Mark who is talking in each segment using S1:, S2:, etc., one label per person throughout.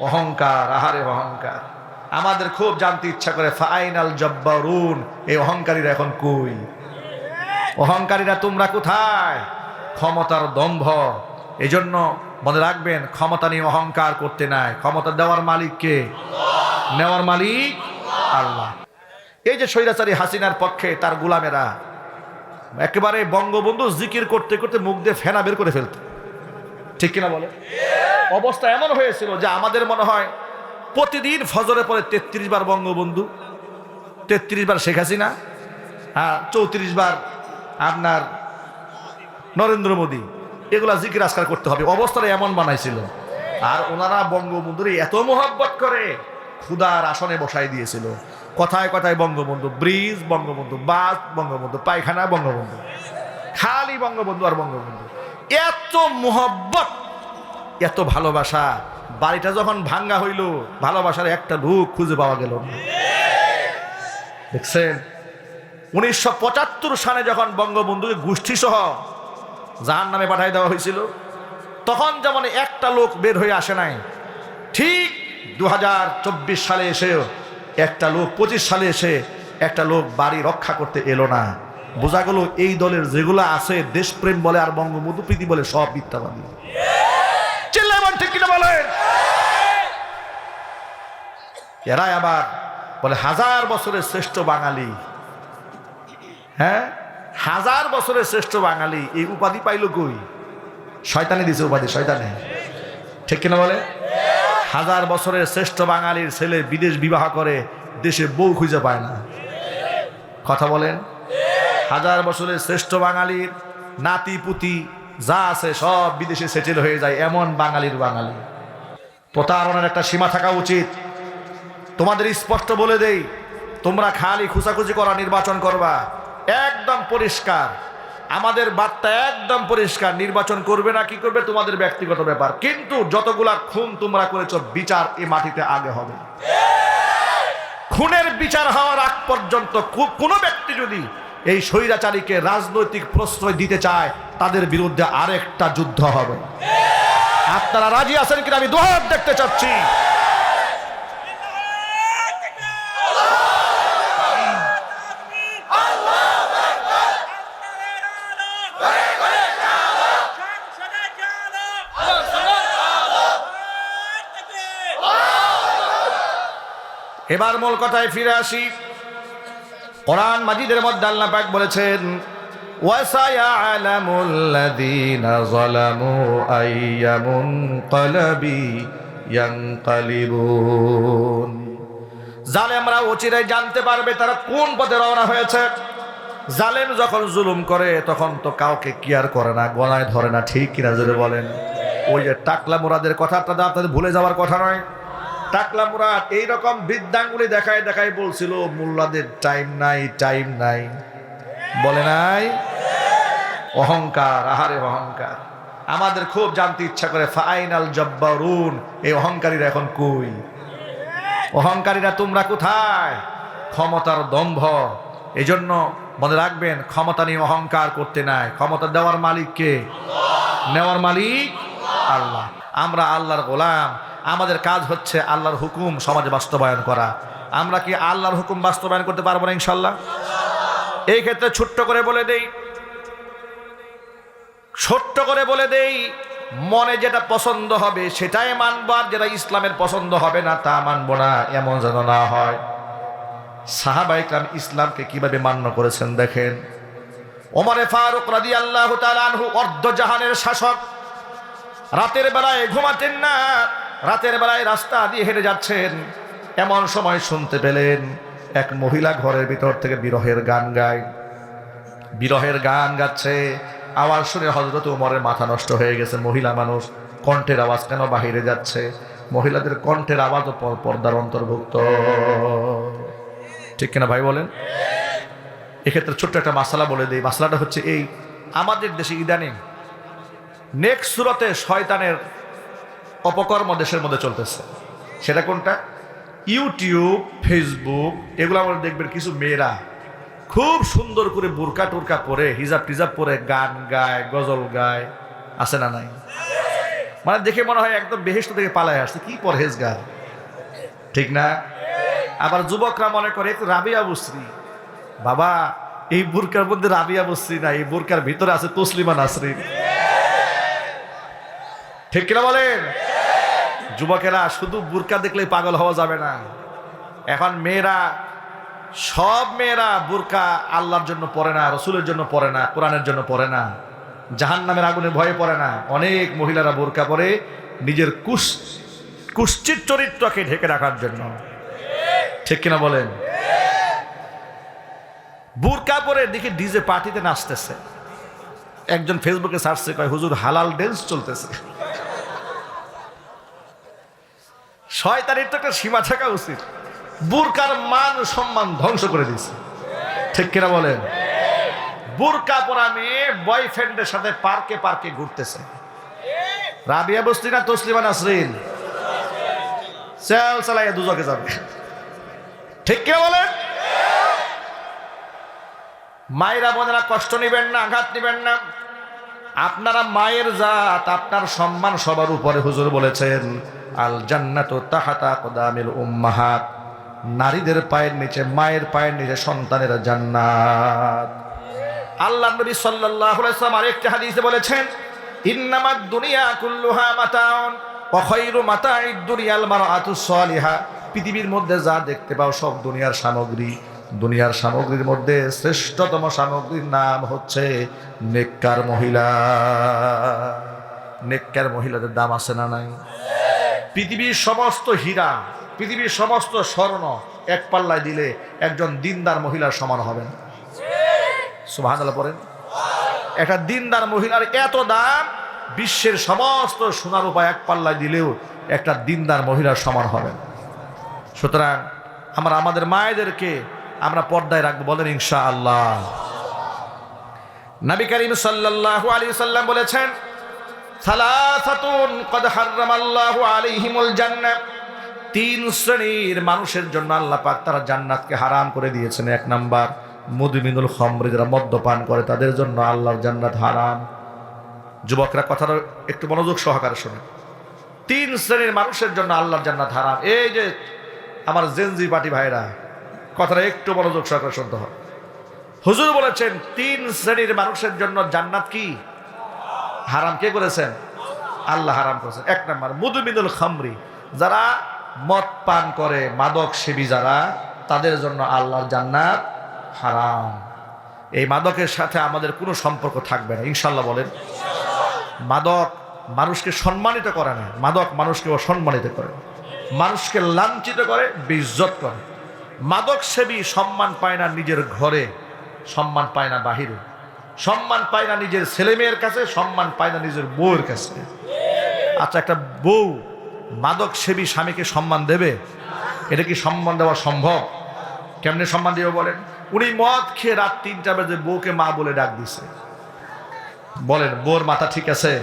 S1: অহংকার, আহারে অহংকার। আমাদের খুব জানতে ইচ্ছা করে, ফাইনাল জব্বারুন, এই অহংকারীরা এখন কই? অহংকারীরা তোমরা কোথায়? ক্ষমতার দম্ভ। এই জন্য মনে রাখবেন, ক্ষমতা নিয়ে অহংকার করতে নাই। ক্ষমতা দেওয়ার মালিক কে? নেওয়ার মালিক আল্লাহ। এই যে স্বৈরাচারী হাসিনার পক্ষে তার গোলামেরা, একেবারে বঙ্গবন্ধু জিকির করতে করতে মুখ দিয়ে ফেনা বের করে ফেলত। ঠিক কিনা বলে অবস্থা এমন হয়েছিল যে আমাদের মনে হয় প্রতিদিন ফজরে পরে তেত্রিশ বার বঙ্গবন্ধু, তেত্রিশ বার শেখ হাসিনা হ্যাঁ চৌত্রিশ বার আপনার নরেন্দ্র মোদী। এগুলা জিকির আজকার করতে হবে। অবস্থাটা এমন বানাইছিল। আর ওনারা বঙ্গবন্ধুর এত মোহাব্বত করে ক্ষুদার আসনে বসাই দিয়েছিল। কথায় কথায় বঙ্গবন্ধু ব্রিজ, বঙ্গবন্ধু বাস, বঙ্গবন্ধু পায়খানা, বঙ্গবন্ধু। খালি বঙ্গবন্ধু আর বঙ্গবন্ধু। এত মোহব্বত, এত ভালোবাসা, বাড়িটা যখন ভাঙ্গা হইল, ভালোবাসার একটা লোক খুঁজে পাওয়া গেল। দেখছেন? উনিশশো পঁচাত্তর সালে যখন বঙ্গবন্ধুকে গোষ্ঠী সহ জাহান নামে পাঠাই দেওয়া হয়েছিল, তখন যেমন একটা লোক বের হয়ে আসে নাই, ঠিক দু হাজার চব্বিশ সালে এসেও একটা লোক, পঁচিশ সালে এসে একটা লোক বাড়ি রক্ষা করতে এলো না। বোঝা গেল এই দলের যেগুলো আছে দেশপ্রেম বলে আর বঙ্গবন্ধু প্রীতি বলে সব মিথ্যাবাদী। এরাই আবার বলে হাজার বছরের শ্রেষ্ঠ বাঙালি। হ্যাঁ? হাজার বছরের শ্রেষ্ঠ বাঙালি, এই উপাধি পাইল কই? শয়তানি দিছে উপাধি, শয়তানে। ঠিক কিনা বলে? হাজার বছরের শ্রেষ্ঠ বাঙালির ছেলে বিদেশ বিবাহ করে, দেশে বউ খুঁজে পায় না। কথা বলেন? হাজার বছরের শ্রেষ্ঠ বাঙালির নাতি, পুতি, যা আছে সব বিদেশে সেটেল হয়ে যায় এমন বাঙালির বাঙালি। প্রতারণার একটা সীমা থাকা উচিত। তোমাদের স্পষ্ট বলে দেই, তোমরা খালি খুচাখুচি করা, নির্বাচন করবা। একদম পরিষ্কার। আমাদের বার্তা একদম পরিষ্কার। নির্বাচন করবে না, কি করবে? তোমাদের ব্যক্তিগত ব্যাপার। কিন্তু যতগুলা খুন তোমরা করেছ, বিচার এই মাটিতে আগে হবে। খুনের বিচার হওয়ার আগ পর্যন্ত কোনো ব্যক্তি যদি এই স্বৈরাচারীকে রাজনৈতিক প্রশ্রয় দিতে চায়, তাদের বিরুদ্ধে আরেকটা যুদ্ধ হবে। আপনারা রাজি আছেন কিনা আমি দোহার দেখতে চাচ্ছি। এবার মূল কথায় ফিরে আসি। কোরআন মাজিদের মধ্যে আল্লাহ পাক বলেছেন وَسَيَعْلَمُ الَّذِينَ ظَلَمُوا أَيَّ مُنقَلَبٍ يَنقَلِبُونَ জালেমরা অচিরাই জানতে পারবে তারা কোন পথে রওনা হয়েছে জালেম যখন জুলুম করে তখন তো কাউকে কেয়ার করে না গলায় ধরে না ঠিক কিনা জোরে বলেন ওই যে টাকলা মুরাদের কথাটা তো আপনাদের ভুলে যাওয়ার কথা নয় টাকলা মুরাদ, এইরকম বৃদ্ধাঙ্গুলি দেখায় দেখায় বলছিল, মোল্লাদের টাইম নাই টাইম নাই। বলে নাই? অহংকার, আহারে অহংকার। আমাদের খুব জানতে ইচ্ছা করে, ফাইনাল জব্বারুন। এই অহংকারীরা এখন কই? অহংকারীরা তোমরা কোথায়? ক্ষমতার দম্ভ। এই জন্য মনে রাখবেন, ক্ষমতা নিয়ে অহংকার করতে নাই। ক্ষমতা দেওয়ার মালিক কে? নেওয়ার মালিক আল্লাহ। আমরা আল্লাহর গোলাম। আমাদের কাজ হচ্ছে আল্লাহর হুকুম সমাজে বাস্তবায়ন করা। আমরা কি আল্লাহর হুকুম বাস্তবায়ন করতে পারব না ইনশাল্লাহ? এই ক্ষেত্রে ছোট্ট করে বলে দেই, ছোট্ট করে বলে দেই, মনে যেটা পছন্দ হবে সেটাই মানবো, আর যেটা ইসলামের পছন্দ হবে না তা মানবো না, এমন যেন না হয়। সাহাবাইকরাম ইসলামকে কীভাবে মান্য করেছেন দেখেন? ওমরে ফারুক রাদি আল্লাহ অর্ধ জাহানের শাসক, রাতের বেলায় ঘুমাতেন না রাতের বেলায় রাস্তা দিয়ে হেঁটে যাচ্ছেন। এমন সময় শুনতে পেলেন এক মহিলা ঘরের ভিতর থেকে বিরহের গান গায়। বিরহের গান গাচ্ছে। আওয়াজ শুনে হজরত উমরের মাথা নষ্ট হয়ে গেছে। মহিলা মানুষ কণ্ঠের আওয়াজ কেন বাহিরে যাচ্ছে? মহিলাদের কণ্ঠের আওয়াজও পর- পর্দার অন্তর্ভুক্ত। ঠিক কিনা ভাই বলেন? এক্ষেত্রে ছোট্ট একটা মাসালা বলে দিই। মাসালাটা হচ্ছে এই, আমাদের দেশে ইদানিং নেক্সট সুরতে শয়তানের অপকর্ম দেশের মধ্যে চলতেছে। সেটা কোনটা? ইউটিউব, ফেসবুক, এগুলো আমরা দেখবেন কিছু মেয়েরা খুব সুন্দর করে বোরকা টোরকা পরে, হিজাব টিজাব পরে গান গায়, গজল গায়। আছে না নাই? মানে দেখে মনে হয় একদম বেহেস্ত থেকে পালায় আসছে। কি পরহেজগার? ঠিক না? আবার যুবকরা মনে করে রাবিয়া বস্ত্রী। বাবা, এই বুরকার মধ্যে রাবিয়া বস্ত্রী না, এই বুরকার ভিতরে আছে তসলিমা নাসরিন। ঠিক কিনা বলেন? যুবকেরা, শুধু বুরকা দেখলেই পাগল হওয়া যাবে না। এখন মেয়েরা, সব মেয়েরা বুরকা আল্লাহর জন্য পড়ে না, রসুলের জন্য পড়ে না, কোরআনের জন্য পড়ে না। জাহান নামের আগুনে ভয়ে পড়ে না। অনেক মহিলারা বোরকা পরে নিজের কুস কুশ্চিত চরিত্রকে ঢেকে রাখার জন্য। ঠিক কিনা বলেন? বুরকা পরে দেখি ডিজে পার্টিতে নাচতেছে। একজন ফেসবুকে সার্চে কয়, হুজুর হালাল ডেন্স চলতেছে। শয়তানির তো একটা সীমা থাকা উচিত। বুরকার মান সম্মান ধ্বংস করে দিয়েছে। ঠিক কিনা বলেন? বুরকা পরা মেয়ে বয়ফ্রেন্ডের সাথে পার্কে পার্কে ঘুরতেছে। রাবিয়া বস্তি না তসলিমা নাসরিন? চেল চালাইয়া দুজকে যাবে। ঠিক কিনা বলেন? মায়েরা বোনেরা কষ্ট নিবেন না, আঘাত নিবেন না। আপনারা মায়ের জাত, আপনার সম্মান সবার উপরে হুজুর বলেছেন। আল জান্নাত তাহাতা কদামিল উম্মাহাত। নারীদের পায়ের নিচে, মায়ের পায়ের নিচে, সন্তানের জান্নাত। আল্লাহ নবী সাল্লাল্লাহু আলাইহি ওয়াসাল্লাম আরেকটি হাদিসে বলেছেন, ইন্নামাদ দুনিয়া কুল্লুহা মাতাউন ওয়া খায়রু মাতাইদ দুনিয়াল মারআতু সালিহা। পৃথিবীর মধ্যে যা দেখতে পাও সব দুনিয়ার সামগ্রী। দুনিয়ার সামগ্রীর মধ্যে শ্রেষ্ঠতম সামগ্রীর নাম হচ্ছে নেককার মহিলা। নেককার মহিলাদের দাম আছে না নাই? পৃথিবীর সমস্ত হীরা, পৃথিবীর সমস্ত স্বর্ণ এক পাল্লায় দিলে একজন দিনদার মহিলার সমান হবেন। সুবাহ পড়েন। একটা দিনদার মহিলার এত দাম, বিশ্বের সমস্ত সোনার উপায় এক পাল্লায় দিলেও একটা দিনদার মহিলার সমান হবেন। সুতরাং আমরা আমাদের মায়েদেরকে আমরা পর্দায় রাখব বলেন ইনশা আল্লাহ নবী করিম সাল্লাল্লাহু আলাইহি সাল্লাম বলেছেন সালাসাতুন কদ হাররামাল্লাহু আলাইহিমুল জান্নাহ। তিন শ্রেণির মানুষের জন্য আল্লাহ পাক তারা জান্নাতকে হারাম করে দিয়েছেন। এক নাম্বার, মুদমিনুল খমরি যারা মদ্যপান করে, তাদের জন্য আল্লাহর জান্নাত হারাম। যুবকরা কথাটা একটু মনোযোগ সহকারে শোনে তিন শ্রেণির মানুষের জন্য আল্লাহর জান্নাত হারাম। এই যে আমার জেনজি পার্টি ভাইরা, কথাটা একটু মনোযোগ সহকারে শুনতে হবে। হুজুর বলেছেন, তিন শ্রেণির মানুষের জন্য জান্নাত কি? হারাম কে করেছেন? আল্লাহ হারাম করেছেন। এক নম্বর মুদমিনুল খামরি, যারা মদ পান করে, মাদক সেবী যারা, তাদের জন্য আল্লাহর জান্নাত হারাম। এই মাদকের সাথে আমাদের কোনো সম্পর্ক থাকবে না ইনশাল্লাহ বলেন। মাদক মানুষকে সম্মানিত করে না, মাদক মানুষকে অসম্মানিত করে। মানুষকে লাঞ্ছিত করে, বিজ্জত করে। মাদক সেবী সম্মান পায় না নিজের ঘরে, সম্মান পায় না বাহিরে। সম্মান পায় না নিজের ছেলে মেয়ের কাছে, সম্মান পায় না নিজের বউয়ের কাছে। আচ্ছা একটা বউ মাদক সেবী স্বামীকে সম্মান দেবে? এটা কি সম্মান দেওয়া সম্ভব? কেমনে সম্মান দেবে বলেন? উনি মদ খেয়ে রাত তিনটা বেজে বউকে মা বলে ডাক দিছে। বলেন, বউর মাথা ঠিক আছে?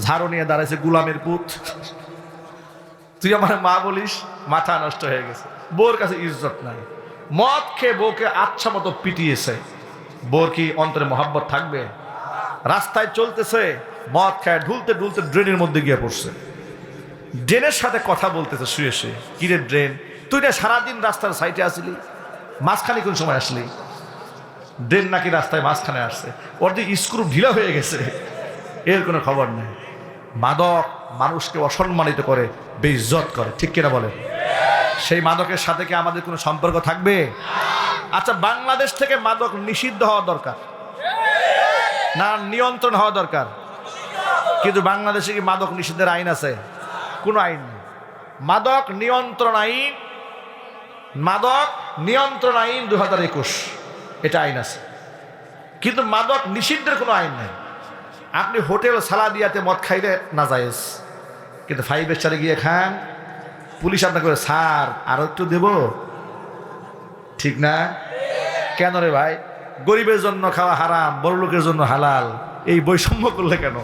S1: ঝাড়ু নিয়ে দাঁড়াইছে গুলামের পুত। তুই আমার মা বলিস, মাথা নষ্ট হয়ে গেছে। বউর কাছে ইজ্জত নাই। মদ খেয়ে বউকে আচ্ছা মতো পিটিয়েছে। বউর কি অন্তরে মহাব্বত থাকবে? রাস্তায় চলতেছে, মদ খায়, ঢুলতে ঢুলতে ড্রেনের মধ্যে গিয়ে পড়ছে। ড্রেনের সাথে কথা বলতেছে, শুয়ে শুয়ে। কিরে ড্রেন? তুই না সারাদিন রাস্তার সাইডে আসলি? মাঝখানে কোন সময় আসলি? ড্রেন নাকি রাস্তায় মাঝখানে আসছে? ওর যে স্ক্রু ঢিলা হয়ে গেছে, এর কোনো খবর নেই। মাদক মানুষকে অসম্মানিত করে, বেইজ্জত করে। ঠিক কিনা বলে সেই মাদকের সাথে কি আমাদের কোনো সম্পর্ক থাকবে? আচ্ছা বাংলাদেশ থেকে মাদক নিষিদ্ধ হওয়া দরকার না নিয়ন্ত্রণ হওয়া দরকার? কিন্তু বাংলাদেশে কি মাদক নিষিদ্ধের আইন আছে? কোনো আইন নেই। মাদক নিয়ন্ত্রণ আইন, মাদক নিয়ন্ত্রণ আইন দু হাজার একুশ, এটা আইন আছে। কিন্তু মাদক নিষিদ্ধের কোনো আইন নেই। আপনি হোটেল সালাদিয়াতে মদ খাইলে না যায়জ কিন্তু ফাইভ স্টারে গিয়ে খান। পুলিশ আপনাকে স্যার, আরও একটু দেব। ঠিক না? কেন রে ভাই? গরিবের জন্য খাওয়া হারাম, বড় লোকের জন্য হালাল, এই বৈষম্য করলে কেন?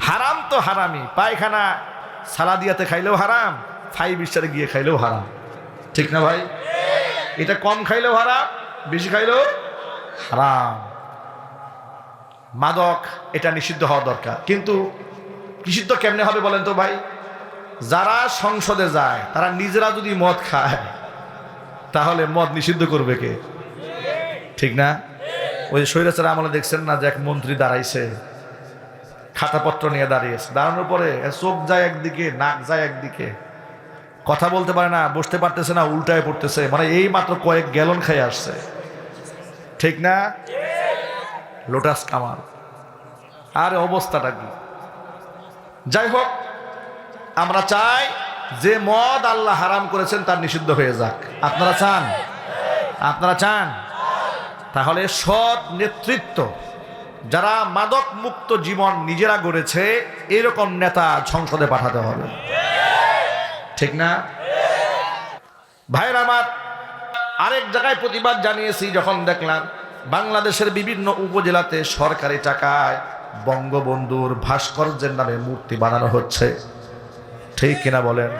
S1: হারাম তো হারামি পায়খানা সালাদিয়াতে খাইলেও হারাম ফাইভ স্টারে গিয়ে খাইলেও হারাম। ঠিক না ভাই? এটা কম খাইলেও হারাম, বেশি খাইলেও হারাম। মাদক, এটা নিষিদ্ধ হওয়া দরকার। কিন্তু নিষিদ্ধ কেমনে হবে বলেন তো ভাই? যারা সংসদে যায়, তারা নিজেরা যদি মদ খায়, তাহলে মদ নিষিদ্ধ করবে কে? ঠিক না? ওই যে স্বৈরাচার আমলে দেখছেন না যে এক মন্ত্রী দাঁড়াইছে? খাতাপত্র নিয়ে দাঁড়িয়েছে। দাঁড়ানোর পরে চোখ যায় একদিকে, নাক যায় একদিকে। কথা বলতে পারে না, বসতে পারতেছে না, উল্টায় পড়তেছে। মানে এই মাত্র কয়েক গ্যালন খেয়ে আসছে। ঠিক না? লোটাস কামাল। আর অবস্থাটা কি? যাই হোক, আমরা চাই যে মদ আল্লাহ হারাম করেছেন তার নিষিদ্ধ হয়ে যাক। আপনারা চান? আপনারা চান? তাহলে সৎ নেতৃত্ব, যারা মাদক মুক্ত জীবন নিজেরা গড়েছে, এরকম নেতা সংসদে পাঠাতে হবে। ঠিক না? ভাইয়ের আমার, আরেক জায়গায় প্রতিবাদ জানিয়েছি যখন দেখলাম, বাংলাদেশের বিভিন্ন উপজেলাতে সরকারি টাকায় বঙ্গবন্ধুর ভাস্কর্যের নামে মূর্তি বানানো হচ্ছে। ঠিক কিনা বলেন?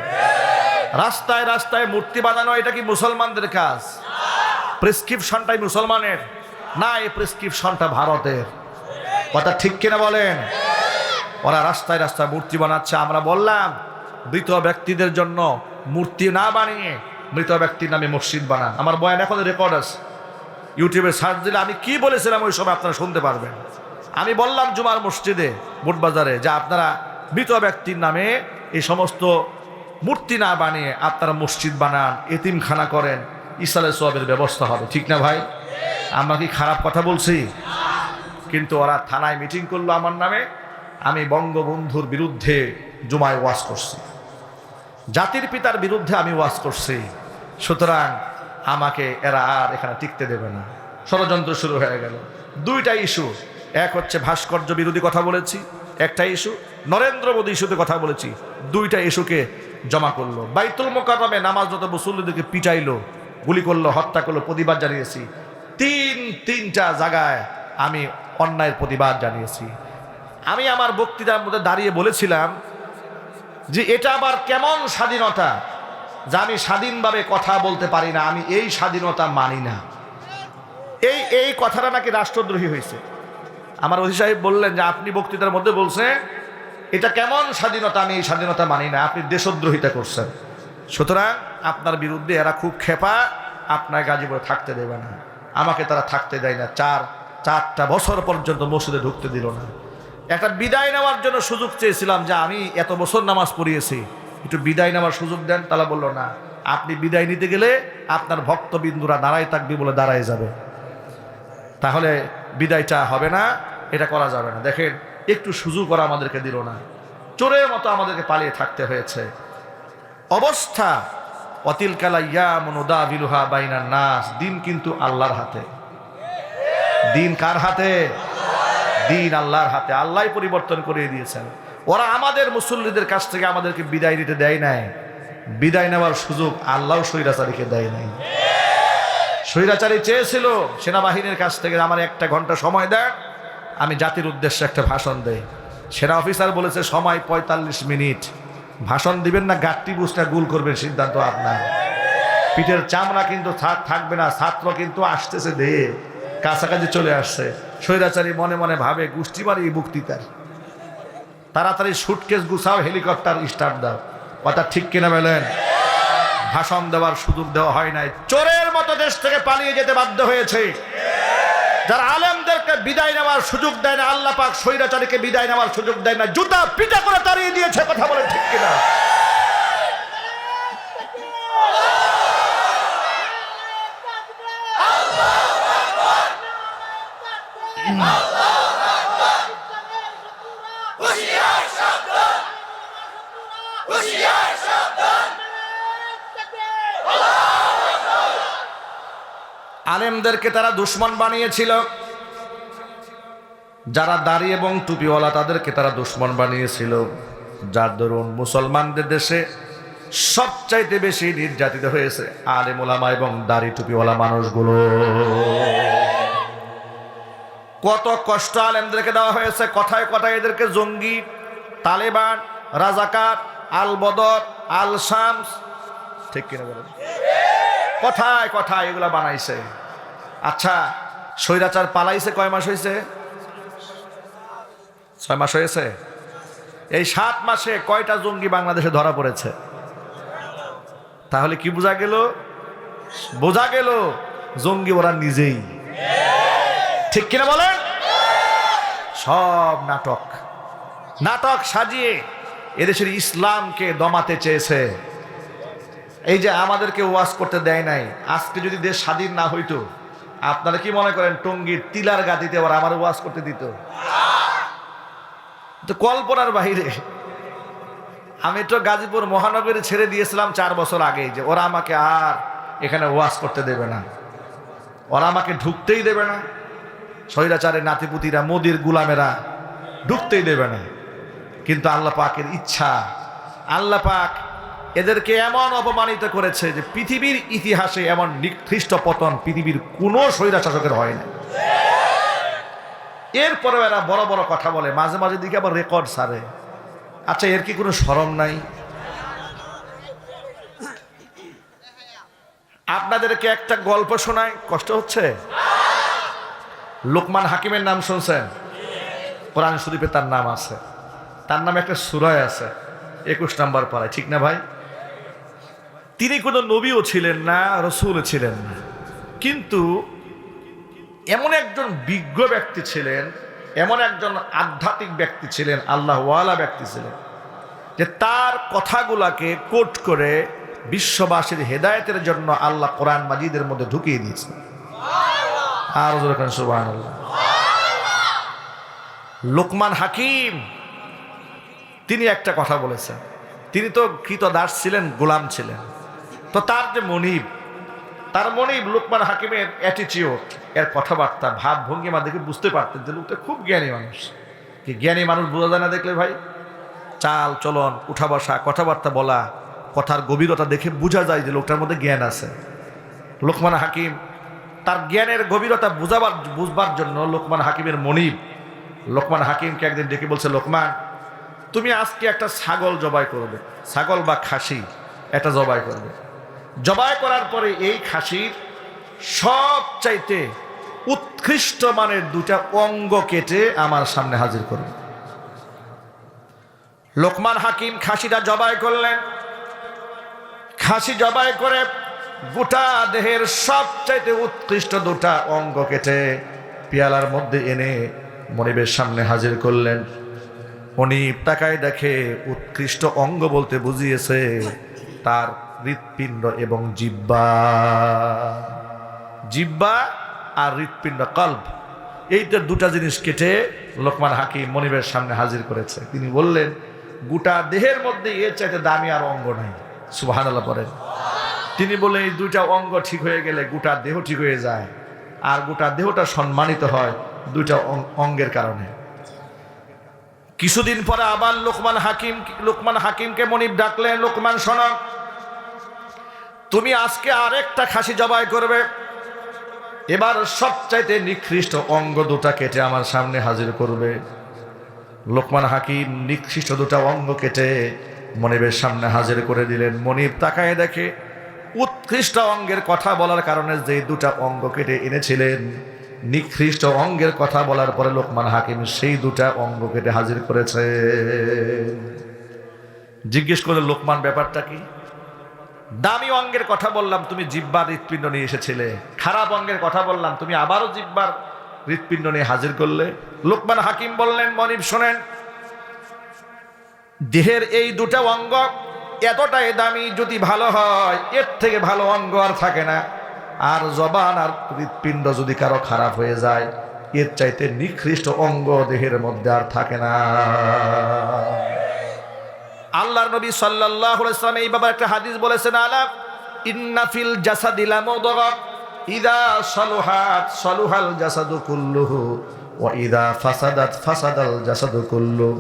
S1: রাস্তায় রাস্তায় মূর্তি বানানো, এটা কি মুসলমানদের কাজ? প্রেসক্রিপশনটাই মুসলমানের? না, এই প্রেসক্রিপশনটা ভারতের। কথা ঠিক কিনা বলেন? ওরা রাস্তায় রাস্তায় মূর্তি বানাচ্ছে। আমরা বললাম, মৃত ব্যক্তিদের জন্য মূর্তি না বানিয়ে মৃত ব্যক্তির নামে মসজিদ বানান। আমার বয়ান এখন রেকর্ড আছে। ইউটিউবে সার্চ দিলে আমি কি বলেছিলাম ওই সময় আপনারা শুনতে পারবেন। আমি বললাম জুমার মসজিদে, বুটবাজারে, যে আপনারা মৃত ব্যক্তির নামে এই সমস্ত মূর্তি না বানিয়ে আপনারা মসজিদ বানান, এতিমখানা করেন। ইসালে সবের ব্যবস্থা হবে, ঠিক না ভাই? আমরা কি খারাপ কথা বলছি? কিন্তু ওরা থানায় মিটিং করল আমার নামে, আমি বঙ্গবন্ধুর বিরুদ্ধে জুমায় ওয়াজ করছি। জাতির পিতার বিরুদ্ধে আমি ওয়াজ করছি। সুতরাং আমাকে এরা আর এখানে টিকতে দেবে না। ষড়যন্ত্র শুরু হয়ে গেল। দুইটা ইস্যু। এক হচ্ছে ভাস্কর্য বিরোধী কথা বলেছি, একটা ইস্যু। নরেন্দ্র মোদী ইস্যুতে কথা বলেছি, দুইটা ইস্যুকে জমা করল। বাইতুল মোকারমে নামাজ যত মুসল্লিদেরকে পিটাইলো গুলি করল, হত্যা করল, প্রতিবাদ জানিয়েছি। তিন, তিনটা জায়গায় আমি অন্যায়ের প্রতিবাদ জানিয়েছি। আমি আমার বক্তৃতার মধ্যে দাঁড়িয়ে বলেছিলাম যে এটা আবার কেমন স্বাধীনতা যা আমি স্বাধীনভাবে কথা বলতে পারি না, আমি এই স্বাধীনতা মানি না। এই এই কথাটা নাকি রাষ্ট্রদ্রোহী হয়েছে। আমার অধি সাহেব বললেন যে আপনি বক্তৃতার মধ্যে বলছেন, এটা কেমন স্বাধীনতা, আমি এই স্বাধীনতা মানি না, আপনি দেশদ্রোহিতা করছেন। সুতরাং আপনার বিরুদ্ধে এরা খুব খেপা, আপনার গাজীপুরে থাকতে দেবে না। আমাকে তারা থাকতে দেয় না। চার, চারটা বছর পর্যন্ত মসজিদে ঢুকতে দিল না। একটা বিদায় নেওয়ার জন্য সুযোগ চেয়েছিলাম যে আমি এত বছর নামাজ পড়িয়েছি, একটু বিদায় নেওয়ার সুযোগ দেন। তারা বলল, না, আপনি বিদায় নিতে গেলে আপনার ভক্তবিন্দুরা দাঁড়ায় থাকবে বলে দাঁড়ায় যাবে। তাহলে বিদায়টা হবে না, এটা করা যাবে না। দেখেন, একটু সুযোগ করা আমাদেরকে দিল না। চোরের মতো আমাদেরকে পালিয়ে থাকতে হয়েছে। অবস্থা অতিল কালা ইয়া মনোদা বিলুহা বাইনার নাস। দিন কিন্তু আল্লাহর হাতে। দিন কার হাতে? দিন আল্লাহর হাতে। আল্লাহ পরিবর্তন করে দিয়েছেন। ওরা আমাদের মুসল্লিদের কাছ থেকে আমাদেরকে বিদায় নিতে দেয় নাই। বিদায় নেওয়ার সুযোগ আল্লাহ স্বৈরাচারীকে দেয় নাই। স্বৈরাচারী চেয়েছিল, সেনাবাহিনীর কাছ থেকে আমার একটা ঘণ্টা সময় দেয় আমি জাতির উদ্দেশ্যে একটা ভাষণ দেই। সেনা অফিসার বলেছে, সময় পঁয়তাল্লিশ মিনিট। ভাষণ দিবেন না, গাট্টি বুঝটা গুল করবেন, সিদ্ধান্ত আপনার। পিঠের চামড়া কিন্তু থাকবে না, ছাত্র কিন্তু আসতেছে দেহে কাছাকাছি চলে আসছে। স্বৈরাচারী মনে মনে ভাবে, গোষ্ঠী মারি বক্তৃতার। তাড়াতাড়ি সুটকেস গুছাও হেলিকপ্টার স্টার্ট দাও। কথা ঠিক কিনা বলেন? ভাষণ দেওয়ার সুযোগ দেওয়া হয় নাই। চোরের মতো দেশ থেকে পালিয়ে যেতে বাধ্য হয়েছে। যারা আলেমদেরকে বিদায় নেওয়ার সুযোগ দেয় না, আল্লাহ পাক স্বৈরাচারীকে বিদায় নেওয়ার সুযোগ দেয় না, জুতা পিটা করে তাড়িয়ে দিয়েছে, কথা বলে ঠিক কিনা? আলেমদেরকে তারা দুশ্মন বানিয়েছিল। যারা দাড়ি এবং টুপিওয়ালা তাদেরকে তারা দুশ্মন বানিয়েছিল। যার দরুন মুসলমানদের দেশে সবচাইতে বেশি নির্যাতিত হয়েছে আলেম ওলামা এবং দাড়ি টুপিওয়ালা মানুষগুলো। কত কষ্ট আলেমদেরকে দেওয়া হয়েছে। কথায় কথায় এদেরকে জঙ্গি, তালেবান, রাজাকার, আল বদর, আল শামস। ঠিক কিনা বলেন? কথায় কথায় এগুলা বানাইছে। আচ্ছা স্বৈরাচার পালাইছে কয় মাস হয়েছে ছয় মাস হয়েছে? এই সাত মাসে কয়টা জঙ্গি বাংলাদেশে ধরা পড়েছে? তাহলে কি বোঝা গেল? বোঝা গেল জঙ্গি ওরা নিজেই। ঠিক কিনা বলেন? সব নাটক। নাটক সাজিয়ে এদেশের ইসলামকে দমাতে চেয়েছে। এই যে আমাদেরকে ওয়াজ করতে দেয় নাই, আজকে যদি দেশ স্বাধীন না হইতো, আপনারা কি মনে করেন টঙ্গীর তিলার গাদিতে ওরা আমার ওয়াজ করতে দিত? তো কল্পনার বাহিরে, আমি তো গাজীপুর মহানগরী ছেড়ে দিয়েছিলাম চার বছর আগে যে ওরা আমাকে আর এখানে ওয়াজ করতে দেবে না। ওরা আমাকে ঢুকতেই দেবে না। স্বৈরাচারের নাতিপুতিরা, মোদির গুলামেরা ঢুকতেই দেবে না। কিন্তু আল্লাহ পাকের ইচ্ছা, আল্লাহ পাক এদেরকে এমন অপমানিত করেছে যে পৃথিবীর ইতিহাসে এমন নিকৃষ্ট পতন পৃথিবীর কোনো স্বৈরা শাসকের হয় না এরপরেও এরা বড় বড় কথা বলে, মাঝে মাঝে দিকে আবার রেকর্ড সারে। আচ্ছা এর কি কোনো সরম নাই? আপনাদেরকে একটা গল্প শোনায় কষ্ট হচ্ছে? লোকমান হাকিমের নাম শুনছেন? কোরআন শরীফে তার নাম আছে। তার নামে একটা সুরয় আছে, একুশ নাম্বার পাড়ায়, ঠিক না ভাই? তিনি কোনো নবীও ছিলেন না, রসুল ছিলেন। না কিন্তু এমন একজন বিজ্ঞ ব্যক্তি ছিলেন, এমন একজন আধ্যাত্মিক ব্যক্তি ছিলেন, আল্লাহওয়ালা ব্যক্তি ছিলেন, যে তার কথাগুলাকে কোট করে বিশ্ববাসীর হেদায়েতের জন্য আল্লাহ কোরআন মাজিদের মধ্যে ঢুকিয়ে দিয়েছে। আর লোকমান হাকিম, তিনি একটা কথা বলেছেন। তিনি তো কৃতদাস ছিলেন, গোলাম ছিলেন। তো তার যে মনিব, তার মনিব লোকমান হাকিমের অ্যাটিটিউড এর কথাবার্তা, ভাব ভঙ্গিমা দেখে বুঝতে পারতেন যে লোকটা খুব জ্ঞানী মানুষ। কি জ্ঞানী মানুষ বোঝা যায় না দেখলে ভাই? চাল, চলন, উঠা বসা, কথাবার্তা বলা, কথার গভীরতা দেখে বোঝা যায় যে লোকটার মধ্যে জ্ঞান আছে। লোকমান হাকিম, তার জ্ঞানের গভীরতা বুঝাবার, বুঝবার জন্য লোকমান হাকিমের মনিব, লোকমান হাকিমকে একদিন ডেকে বলছে, লোকমান, তুমি আজকে একটা ছাগল জবাই করবে। ছাগল বা খাসি, এটা জবাই করবে। জবাই করার পরে এই খাসির সব চাইতে উৎকৃষ্ট মানের দুটা অঙ্গ কেটে আমার সামনে হাজির করবে লোকমান হাকিম খাসিটা জবাই করলেন। খাসি জবাই করে গোটা দেহের সবচাইতে উৎকৃষ্ট দুটা অঙ্গ কেটে পেয়ালার মধ্যে এনে মনিবের সামনে হাজির করলেন। মনিব তাকায় দেখে উৎকৃষ্ট অঙ্গ বলতে বুঝিয়েছে, তার হৃৎপিণ্ড এবং জিব্বা জিব্বা আর হৃৎপিণ্ড, কল্প। এইটা দুটা জিনিস কেটে লোকমান হাকিম মনিবের সামনে হাজির করেছে। তিনি বললেন, গোটা দেহের মধ্যে এর চাইতে দামি আর অঙ্গ নাই। সুবাহান পড়েন তিনি বললেন, এই দুইটা অঙ্গ ঠিক হয়ে গেলে গোটা দেহ ঠিক হয়ে যায়। আর গোটা দেহটা সম্মানিত হয় দুইটা অঙ্গের কারণে। কিছুদিন পরে আবার লোকমান হাকিম, লোকমান হাকিমকে মনিব ডাকলেন, লোকমান, শোনো তুমি আজকে আরেকটা খাসি জবাই করবে। এবার সবচাইতে নিকৃষ্ট অঙ্গ দুটা কেটে আমার সামনে হাজির করবে। লোকমান হাকিম নিকৃষ্ট দুটা অঙ্গ কেটে মনিবের সামনে হাজির করে দিলেন। মনিব তাকায় দেখে উৎকৃষ্ট অঙ্গের কথা বলার কারণে যে দুটা অঙ্গ কেটে এনেছিলেন, নিকৃষ্ট অঙ্গের কথা বলার পরে লোকমান হাকিম সেই দুটা অঙ্গ কেটে হাজির করেছে। জিজ্ঞেস করে লোকমান, ব্যাপারটা কি? দামি অঙ্গের কথা বললাম, তুমি জিব্বার হৃৎপিণ্ড নিয়ে এসেছিলে। খারাপ অঙ্গের কথা বললাম, তুমি আবারও জিব্বার হৃৎপিণ্ড নিয়ে হাজির করলে। লোকমান হাকিম বললেন, মনিব, শোনেন, দেহের এই দুটা অঙ্গ এতটাই দামি যদি ভালো হয়, এর থেকে ভালো অঙ্গ আর থাকে না। আর জবান আর হৃৎপিণ্ড যদি কারও খারাপ হয়ে যায়, এর চাইতে নিকৃষ্ট অঙ্গ দেহের মধ্যে আর থাকে না। আল্লাহর নবী সাল্লাল্লাহু আলাইহি সাল্লাম এই বাবার একটা হাদিস বলেছেন আলা ইন্নাফিল জাসাদিলা মুদগা, ইদা সালুহাত, সালুহাল জাসাদু কুল্লুহু, ওয়া ইদা ফাসাদাত, ফাসাদাল জাসাদু কুল্লু।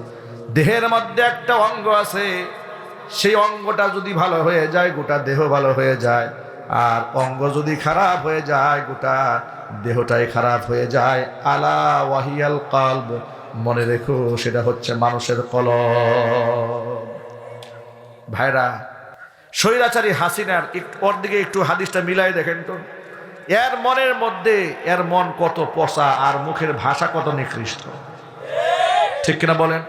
S1: দেহের মধ্যে একটা অঙ্গ আছে, সেই অঙ্গটা যদি ভালো হয়ে যায়, গোটা দেহ ভালো হয়ে যায়। আর অঙ্গ যদি খারাপ হয়ে যায়, গোটা দেহটাই খারাপ হয়ে যায়। আলা ওয়াহিয়াল কলব, মনে রেখো, সেটা হচ্ছে মানুষের কলব। ভাইরা, স্বৈরাচারী হাসিনার ওর দিকে একটু হাদিসটা মিলাই দেখেন তো। এর মনের মধ্যে এর মন কত পচা আর মুখের ভাষা কত নিকৃষ্ট। ঠিক কিনা বলেন?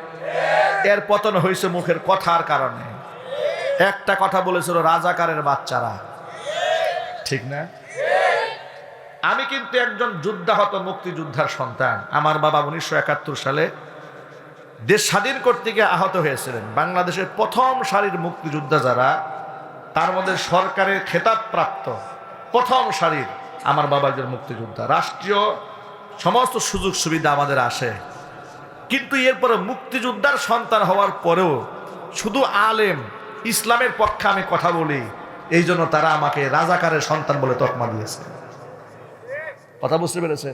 S1: এর পতন হয়েছে মুখের কথার কারণে। একটা কথা বলেছিল রাজাকারের বাচ্চারা। ঠিক না? আমি কিন্তু একজন যুদ্ধাহত মুক্তিযোদ্ধার সন্তান। আমার বাবা উনিশশো একাত্তর সালে দেশ স্বাধীন করতে গিয়ে আহত হয়েছিলেন। বাংলাদেশের প্রথম সারির মুক্তিযোদ্ধা যারা, তার মধ্যে সরকারের খেতাব প্রাপ্ত প্রথম সারির আমার বাবা একজন মুক্তিযোদ্ধা। রাষ্ট্রীয় সমস্ত সুযোগ সুবিধা আমাদের আসে। কিন্তু এরপরে মুক্তিযোদ্ধার সন্তান হওয়ার পরেও শুধু আলেম, ইসলামের পক্ষে আমি কথা বলি, এই জন্য তারা আমাকে রাজাকারের সন্তান বলে তকমা দিয়েছে। কথা বুঝতে পেরেছেন?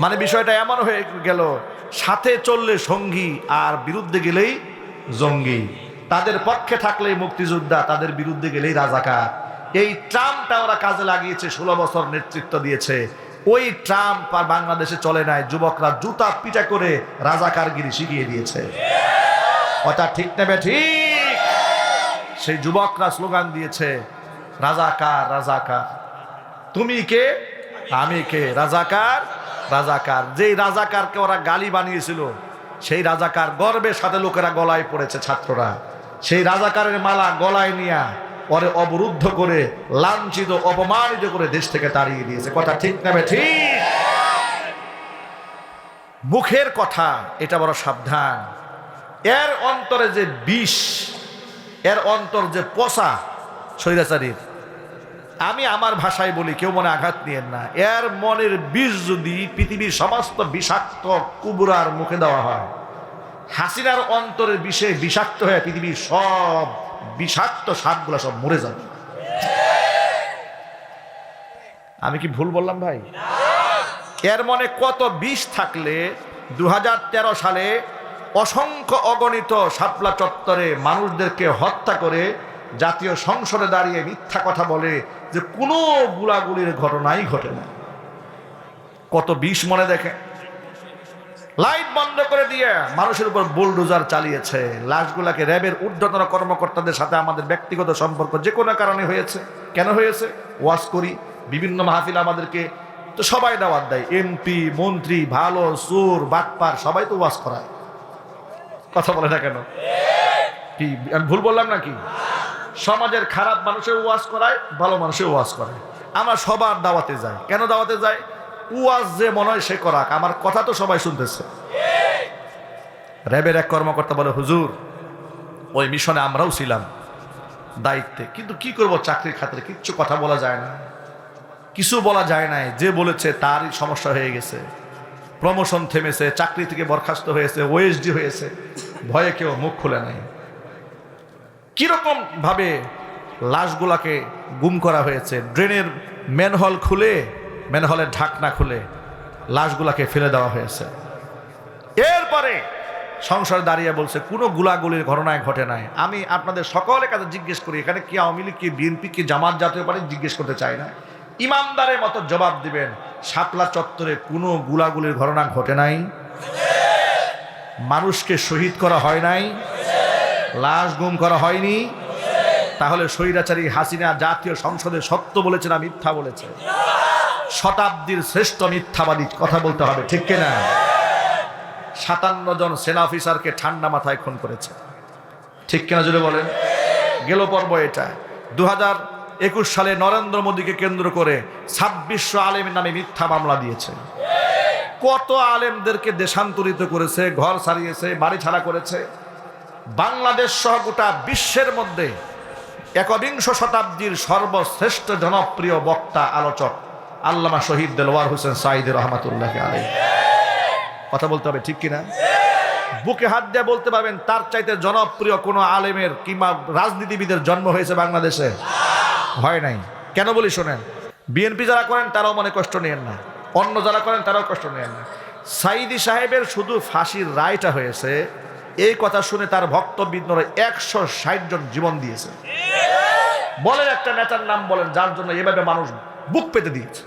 S1: মানে বিষয়টা এমন হয়ে গেল সাথে চললে সঙ্গী, আর বিরুদ্ধে গেলেই জঙ্গি। তাদের পক্ষে থাকলেই মুক্তিযোদ্ধা, তাদের বিরুদ্ধে গেলেই রাজাকার। এই ট্রামটা ওরা কাজে লাগিয়েছে, ষোলো বছর নেতৃত্ব দিয়েছে। ওই ট্রাম্প আর বাংলাদেশে চলে নাই। যুবকরা জুতা পিটা করে রাজাকারগিরি শিখিয়ে দিয়েছে। কথা ঠিক নেবে ঠিক? সেই যুবকরা স্লোগান দিয়েছে, রাজাকার রাজাকার। তুমি কে? আমি কে? রাজাকার? রাজাকার, যেই রাজাকারকে ওরা গালি বানিয়েছিল, সেই রাজাকার গর্বের সাথে লোকেরা গলায় পড়েছে ছাত্ররা। সেই রাজাকারের মালা গলায় নিয়া পরে অবরুদ্ধ করে, লাঞ্ছিত, অপমানিত করে দেশ থেকে তাড়িয়ে দিয়েছে। কথা ঠিক নেবে ঠিক। মুখের কথা, এটা বড় সাবধান। এর অন্তরে যে বিষ, এর অন্তর যে পচা, স্বৈরাচারীর আমি আমার ভাষায় বলি, কেউ মনে আঘাত নিয়েন না। এর মনের বিষ যদি পৃথিবীর সমস্ত বিষাক্ত কুবুরার মুখে দেওয়া হয়, হাসিনার অন্তরের বিষে বিষাক্ত হয়ে পৃথিবীর সব বিষাক্ত সাপগুলো সব মরে যাবে। আমি কি ভুল বললাম ভাই? এর মনে কত বিষ থাকলে দু হাজার তেরো সালে অসংখ্য অগণিত শাপলা চত্বরে মানুষদেরকে হত্যা করে জাতীয় সংসদে দাঁড়িয়ে মিথ্যা কথা বলে যে কোনো গুলাগুলির ঘটনাই ঘটে না। কত বিষ মনে দেখে। লাইট বন্ধ করে দিয়ে মানুষের উপর বুলডোজার চালিয়েছে। লাশগুলাকে র্যাবের ঊর্ধ্বতন কর্মকর্তাদের সাথে আমাদের ব্যক্তিগত সম্পর্ক যে কোনো কারণে হয়েছে। কেন হয়েছে? ওয়াশ করি। বিভিন্ন মাহফিল আমাদেরকে তো সবাই দাওয়াত দেয়। এমপি মন্ত্রী, ভালো সুর বাটপার, সবাই তো ওয়াশ করায়। কথা বলে না কেন? কি, আমি ভুল বললাম নাকি? সমাজের খারাপ মানুষের ওয়াজ করায়, ভালো মানুষের ওয়াজ করায়। আমরা সবার দাওয়াতে যাই। কেন দাওয়াতে যাই? ওয়াজ যে মনে হয় সে করাক। আমার কথা তো সবাই শুনতেছে। র্যাবের এক কর্মকর্তা বলে, হুজুর, ওই মিশনে আমরাও ছিলাম দায়িত্বে। কিন্তু কি করব চাকরির খাতিরে? কিচ্ছু কথা বলা যায় না। কিছু বলা যায় নাই। যে বলেছে তারই সমস্যা হয়ে গেছে। প্রমোশন থেমেছে, চাকরি থেকে বরখাস্ত হয়েছে, ওএসডি হয়েছে। ভয়ে কেউ মুখ খুলে নাই। কীরকম ভাবে লাশগুলাকে গুম করা হয়েছে? ড্রেনের ম্যানহল খুলে, ম্যানহলের ঢাকনা খুলে লাশগুলাকে ফেলে দেওয়া হয়েছে। এরপরে সংসার দাঁড়িয়ে বলছে, কোনো গুলাগুলির ঘটনায় ঘটে নাই। আমি আপনাদের সকলের কাছে জিজ্ঞেস করি, এখানে কি আওয়ামী লীগ, কি বিএনপি, কি জামাত জাতীয় পার্টি জিজ্ঞেস করতে চাই না? ইমানদারের মতো জবাব দিবেন, শাপলা চত্বরে কোনো গুলাগুলির ঘটনা ঘটে নাই? মানুষকে শহীদ করা হয় নাই? লাশ গুম করা হয়নি। তাহলে স্বৈরাচারী হাসিনা জাতীয় সংসদে সত্য বলেছে না মিথ্যা বলেছে? শতাব্দীর শ্রেষ্ঠ মিথ্যাবাদী কথা বলতে হবে, ঠিক কিনা? সাতান্ন জন সেনা অফিসারকে ঠান্ডা মাথায় খুন করেছে। ঠিক কিনা যদি বলেন? গেল পর্ব এটা। দু হাজার একুশ সালে নরেন্দ্র মোদীকে কেন্দ্র করে ছাব্বিশশো আলেমের নামে মিথ্যা মামলা দিয়েছে। কত আলেমদেরকে দেশান্তরিত করেছে, ঘর সারিয়েছে বাড়ি ছাড়া করেছে? বাংলাদেশ সহ গোটা বিশ্বের মধ্যে একবিংশ শতাব্দীর সর্বশ্রেষ্ঠ জনপ্রিয় বক্তা, আলোচক আল্লামা শহীদ দেলওয়ার হোসেন সাইদ রহমাতুল্লাহ আলী কথা বলতে হবে ঠিক কিনা? বুকে হাত দিয়ে বলতে পারবেন, তার চাইতে জনপ্রিয় কোনো আলেমের কিংবা রাজনীতিবিদের জন্ম হয়েছে বাংলাদেশে? হয় নাই। কেন বলি শোনেন, বিএনপি যারা করেন তারাও মনে কষ্ট নেন না। অন্য যারা করেন তারাও কষ্ট নেন না। সাইদি সাহেবের শুধু ফাঁসির রায়টা হয়েছে এই কথা শুনে তার ভক্ত ভক্তবৃন্দরা একশো ষাট জন জীবন দিয়েছে। বলেন একটা নেতার নাম বলেন, যার জন্য এভাবে মানুষ বুক পেতে দিয়েছে।